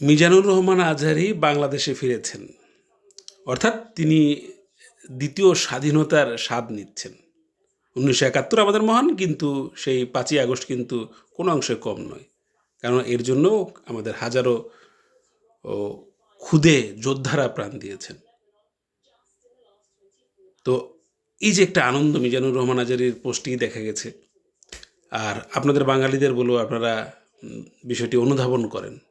মিজানুর রহমান আজহারি বাংলাদেশে ফিরেছেন। অর্থাৎ তিনি দ্বিতীয় স্বাধীনতার স্বাদ নিচ্ছেন। উনিশশো একাত্তর আমাদের মহান, কিন্তু সেই পাঁচই আগস্ট কিন্তু কোনো অংশে কম নয়। কারণ এর জন্য আমাদের হাজারো ক্ষুদে যোদ্ধারা প্রাণ দিয়েছেন। তো এই যে একটা আনন্দ মিজানুর রহমান আজারির পোস্টেই দেখা গেছে। আর আপনাদের বাঙালিদের বলব আপনারা বিষয়টি অনুধাবন করেন।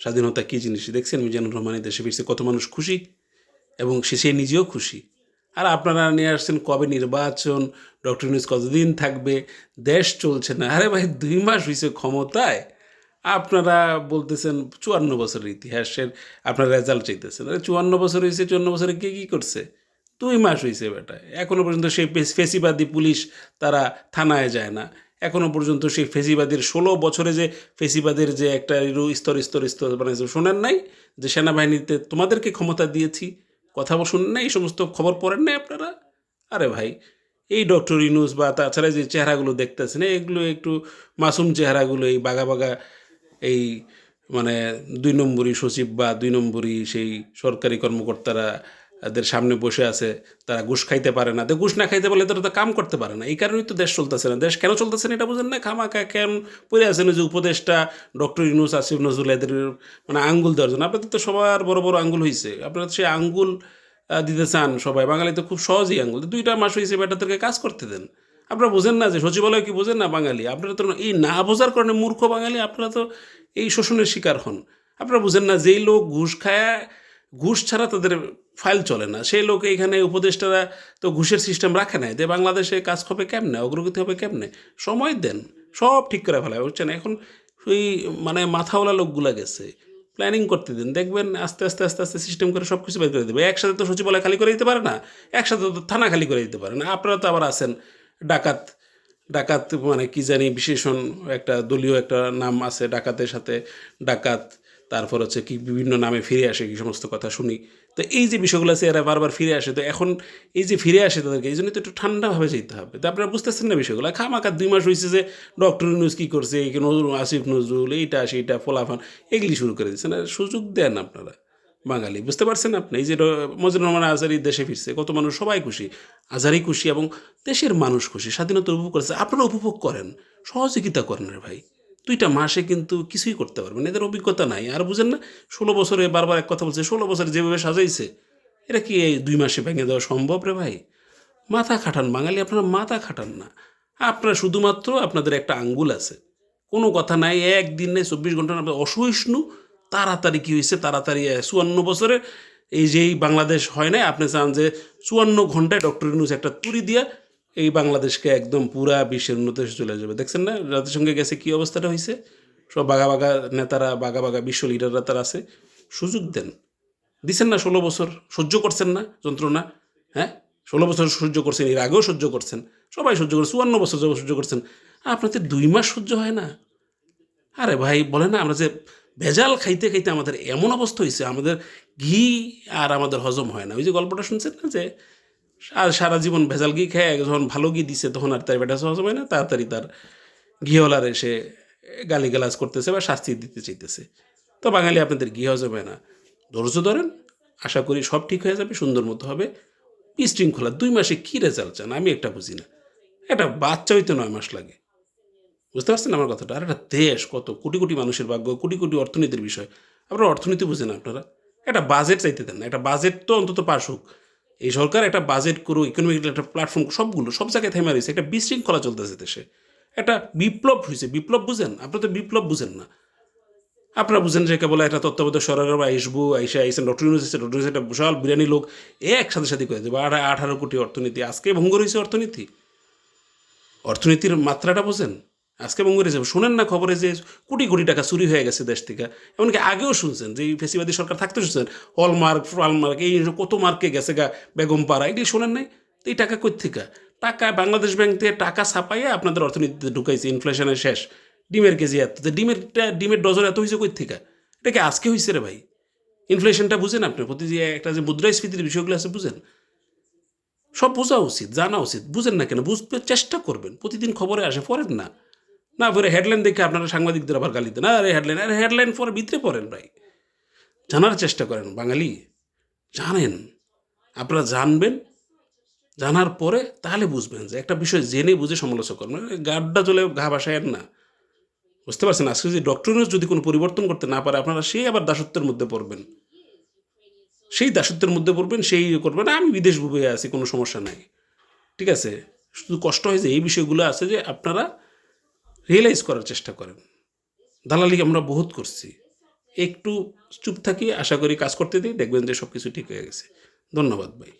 স্বাধীনতা কী জিনিস? দেখছেন মিজানুর রহমানের দেশে ফিরছে, কত মানুষ খুশি এবং সে সে নিজেও খুশি। আর আপনারা নিয়ে আসছেন কবে নির্বাচন? ডক্টর নিউজ কতদিন থাকবে? দেশ চলছে না। আরে ভাই, দুই মাস হয়েছে ক্ষমতায়। আপনারা বলতেছেন চুয়ান্ন বছরের ইতিহাসের আপনার রেজাল্ট চাইতেছেন। আরে চুয়ান্ন বছর হয়েছে চুয়ান্ন বছরে কে কী করছে? দুই মাস হয়েছে বেটা। এখনও পর্যন্ত সেই ফেসিবাদী পুলিশ তারা থানায় যায় না। এখনও পর্যন্ত সেই ফেসিবাদের ষোলো বছরে যে ফেসিবাদের যে একটা স্তর স্তর স্তর মানে শোনেন নাই যে সেনাবাহিনীতে তোমাদেরকে ক্ষমতা দিয়েছি, কথা শুনেন নাই, এই সমস্ত খবর পড়েন নাই আপনারা? আরে ভাই, এই ডক্টর ইনুস বা তাছাড়া যে চেহারাগুলো দেখতেছেন, এগুলো একটু মাসুম চেহারাগুলো, এই বাঘা বাঘা এই মানে দুই নম্বরই সচিব বা দুই নম্বরই সেই সরকারি কর্মকর্তারা এদের সামনে বসে আছে, তারা ঘুষ খাইতে পারে না। ঘুষ না খাইতে পারলে তারা তো কাম করতে পারে না। এই কারণেই তো দেশ চলতেছে না। দেশ কেন চলতেছে না এটা বুঝেন না? খামাকা কেন পড়ে আছেন যে উপদেশটা ডক্টর ইউনুস, আসিফ নজরুল এদের মানে আঙ্গুল দেওয়ার জন্য? আপনাদের তো সবার বড় বড় আঙ্গুল হয়েছে আপনারা সেই আঙ্গুল দিতে চান সবাই। বাঙালি তো খুব সহজেই আঙ্গুল। দুইটা মাস হয়েছে বেটাদেরকে কাজ করতে দেন। আপনারা বোঝেন না যে সচিবালয় কি বোঝেন না বাঙালি? আপনারা তো এই না বোঝার কারণে মূর্খ বাঙালি, আপনারা তো এই শোষণের শিকার হন। আপনারা বুঝেন না যেই লোক ঘুষ খায় ঘুষ ছাড়া তাদের ফাইল চলে না। সেই লোক এইখানে উপদেষ্টারা তো ঘুষের সিস্টেম রাখে নাই যে বাংলাদেশে কাজ হবে কেমনে, অগ্রগতি হবে কেমনে? সময় দেন, সব ঠিক করে ফেলায় বুঝছেন? এখন ওই মানে মাথাওয়ালা লোকগুলা গেছে। প্ল্যানিং করতে দিন। দেখবেন আস্তে আস্তে আস্তে আস্তে সিস্টেম করে সব কিছু বের করে দেবে। একসাথে তো সচিবালয় খালি করে দিতে পারে না, একসাথে তো থানা খালি করে দিতে পারে না। আপনারা তো আবার আছেন ডাকাত ডাকাত মানে কি জানি বিশেষণ একটা দলীয় একটা নাম আছে ডাকাতের সাথে, ডাকাত। তারপর হচ্ছে কি বিভিন্ন নামে ফিরে আসে কি সমস্ত কথা শুনি। তো এই যে বিষয়গুলো আছে, এরা বারবার ফিরে আসে। তো এখন এই যে ফিরে আসে তাদেরকে, এই জন্য তো একটু ঠান্ডাভাবে যেতে হবে। তো আপনারা বুঝতেছেন না বিষয়গুলো। খামাকা দুই মাস হয়েছে যে ডক্টর নিউজ কী করছে, এই নজরুল, আসিফ নজরুল, এইটা, সেইটা, ফোলাফান, এগুলি শুরু করে দিচ্ছেন সুযোগ দেন আপনারা বাঙালি। বুঝতে পারছেন আপনি? এই যে মজিদুর রহমান আজারি দেশে ফিরছে, কত মানুষ সবাই খুশি, আজারি খুশি এবং দেশের মানুষ খুশি, স্বাধীনতা উপভোগ করেছে। আপনারা উপভোগ করেন, সহযোগিতা করেন রে ভাই। দুইটা মাসে কিন্তু কিছুই করতে পারবেন এদের অভিজ্ঞতা নাই। আর বুঝেন না, ষোলো বছরে বারবার এক কথা বলছে, ষোলো বছরে যেভাবে সাজাইছে এটা কি এই দুই মাসে ভেঙে দেওয়া সম্ভব রে ভাই? মাথা খাটান বাঙালি, আপনারা মাথা খাটান না। আপনারা শুধুমাত্র আপনাদের একটা আঙ্গুল আছে। কোনো কথা নাই, একদিন নেই, চব্বিশ ঘণ্টা না অসহিষ্ণু। তাড়াতাড়ি কী হয়েছে? তাড়াতাড়ি চুয়ান্ন বছরে এই যেই বাংলাদেশ হয় না আপনি চান যে চুয়ান্ন ঘন্টায় ডক্টর ইউনুস একটা তুড়ি দিয়া এই বাংলাদেশকে একদম পুরা বিশ্বের উন্নত চলে যাবে। দেখছেন না? জাতিসংঘে গেছে, কী অবস্থাটা হয়েছে? সব বাঘা বাঘা নেতারা, বাঘা বাঘা বিশ্ব লিডাররা তারা আছে। সুযোগ দেন। দিছেন না ষোলো বছর? সহ্য করছেন না? যন্ত্রণা? হ্যাঁ? ষোলো বছর সহ্য করছেন, এর আগেও সহ্য করছেন। সবাই সহ্য করছেন চুয়ান্ন বছর সহ্য করছেন। আপনাদের দুই মাস সহ্য হয় না। আরে ভাই বলে না, আমরা যে ভেজাল খাইতে খাইতে আমাদের এমন অবস্থা হয়েছে, আমাদের ঘি আর আমাদের হজম হয় না। ওই যে গল্পটা শুনছেন না যে আর সারা জীবন ভেজাল ঘি খেয়ে যখন ভালো ঘি দিছে, তখন আর তার বেটা হজম হয় না। তাড়াতাড়ি তার ঘিওয়ালার এসে গালিগালাজ করতেছে বা শাস্তি দিতে চাইতেছে। তো বাঙালি আপনাদের ঘি হয় না। ধৈর্য ধরেন, আশা করি সব ঠিক হয়ে যাবে, সুন্দর মতো হবে। বিশৃঙ্খলা, দুই মাসে কী রেজাল্ট চান? আমি একটা বুঝি না। একটা বাচ্চা হইতে নয় মাস লাগে। বুঝতে পারছেন আমার কথাটা? আর একটা দেশ কত, কোটি কোটি মানুষের ভাগ্য, কোটি কোটি অর্থনীতির বিষয়। আপনারা অর্থনীতি বুঝেন আপনারা। একটা বাজেট চাইতে দেন না। একটা বাজেট তো অন্তত পাস হোক। এই সরকার একটা বাজেট করুক ইকোনমিক একটা প্ল্যাটফর্ম সবগুলো, সব জায়গায় থেমে রয়েছে। একটা বিশৃঙ্খলা চলতেছে দেশে। একটা বিপ্লব হয়েছে। বিপ্লব বুঝেন? আপনারা তো বিপ্লব বুঝেন না। আপনারা বুঝেন যে কেবল একটা তত্ত্বাবধায়ক সরকার বা আইসবু আইসা আইসেন ডক্টর ইউনুস একটা বিশাল বিরিয়ানি লোক একসাথে সাথে করে দেবে। আঠা আঠারো কোটি অর্থনীতি, আজকে ভঙ্গ রয়েছে অর্থনীতি। অর্থনীতির মাত্রাটা বোঝেন? আজকে ভঙ্গ রয়েছে শোনেন না খবরে যে কোটি কোটি টাকা চুরি হয়ে গেছে দেশ থেকে। এমনকি আগেও শুনছেন যে ফেসিবাদী সরকার থাকতে শুনছেন, হলমার্ক ফলমার্ক এই কত মার্কে গেছে গা বেগম পাড়া, এগুলি শোনেন নাই? তো এই টাকা কই থেকে টাকা বাংলাদেশ ব্যাংক থেকে টাকা ছাপাইয়া আপনাদের অর্থনীতিতে ঢুকাইছে ইনফ্লেশনের শেষ। ডিমের কেজি এত ডিমের ডিমের ডজন এত হয়েছে কই থেকে এটা কি আজকে হয়েছে রে ভাই? ইনফ্লেশনটা বুঝেন আপনি, প্রতি যে একটা যে মুদ্রাস্ফীতির বিষয়গুলো আছে বুঝেন? সব বোঝা উচিত, জানা উচিত, বুঝেন না কেন, বুঝতে চেষ্টা করবেন, প্রতিদিন খবরে আসে, পড়েন না। না, পরে হেডলাইন দেখে আপনারা সাংবাদিকদের আবার গালি দেন। আরে হেডলাইন আরে হেডলাইন পরে ভিতরে পড়েন ভাই। জানার চেষ্টা করেন বাঙালি। জানেন। আপনারা জানবেন। জানার পরে তাহলে বুঝবেন যে একটা বিষয় জেনে বুঝে সমালোচনা করবেন গাড্ডা চলে ঘা বাসায় না। বুঝতে পারছেন? আজকে যদি ডক্টরিনস যদি কোনো পরিবর্তন করতে না পারে, আপনারা সেই আবার দাসত্বের মধ্যে পড়বেন। সেই দাসত্বের মধ্যে পড়বেন, সেই ইয়ে করবেন। আমি বিদেশ ভুবে আছি, কোনো সমস্যা নাই। ঠিক আছে? শুধু কষ্ট হয় যে এই বিষয়গুলো আছে যে আপনারা রিয়েলাইজ করার চেষ্টা করেন। দালালি আমরা বহুত করছি। একটু চুপ থাকি, আশা করি কাজ করতে দিই, দেখবেন যে সব কিছু ঠিক হয়ে গেছে। ধন্যবাদ ভাই।